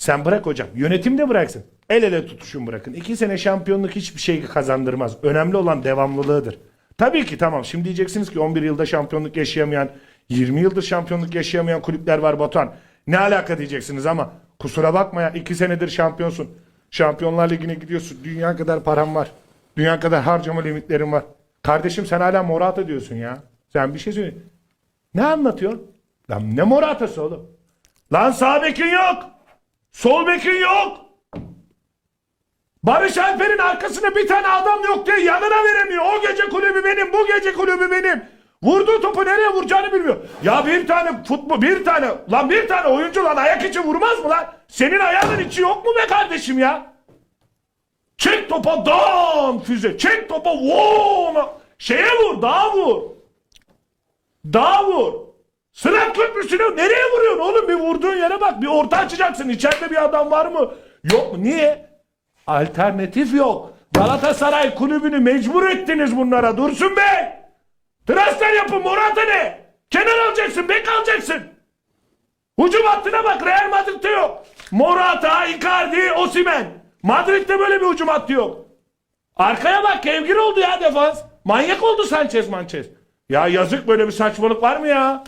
Sen bırak hocam. Yönetim de bıraksın. El ele tutuşun bırakın. İki sene şampiyonluk hiçbir şey kazandırmaz. Önemli olan devamlılığıdır. Tabii ki tamam. Şimdi diyeceksiniz ki 11 yılda şampiyonluk yaşayamayan, 20 yıldır şampiyonluk yaşayamayan kulüpler var Batuhan. Ne alaka diyeceksiniz ama kusura bakma ya iki senedir şampiyonsun. Şampiyonlar Ligi'ne gidiyorsun. Dünya kadar param var. Dünya kadar harcama limitlerin var. Kardeşim sen hala Morata diyorsun ya. Sen bir şey söyle. Ne anlatıyorsun? Lan ne Morata'sı oğlum? Lan sağ yok. Sol bekin yok. Barış Alper'in arkasına bir tane adam yok diye yanına veremiyor. O gece kulübü benim, bu gece kulübü benim. Vurduğu topu nereye vuracağını bilmiyor. Ya bir tane futbol, bir tane, lan bir tane oyuncu lan ayak içi vurmaz mı lan? Senin ayağının içi yok mu be kardeşim ya? Çek topa dam füze. Çek topa voo. Şeye vur, dağa vur. Dağa vur. Sırat köprüsünü nereye vuruyorsun oğlum? Bir vurduğun yere bak. Bir orta açacaksın. İçeride bir adam var mı? Yok mu? Niye? Alternatif yok. Galatasaray kulübünü mecbur ettiniz bunlara Dursun Bey. Transfer yapın Morata ne? Kenar alacaksın, bek alacaksın. Hücum hattına bak Real Madrid'de yok. Morata, Icardi, Osimhen. Madrid'de böyle bir hücum hattı yok. Arkaya bak kevgir oldu ya defans. Manyak oldu Sanchez Mançez. Ya yazık böyle bir saçmalık var mı ya?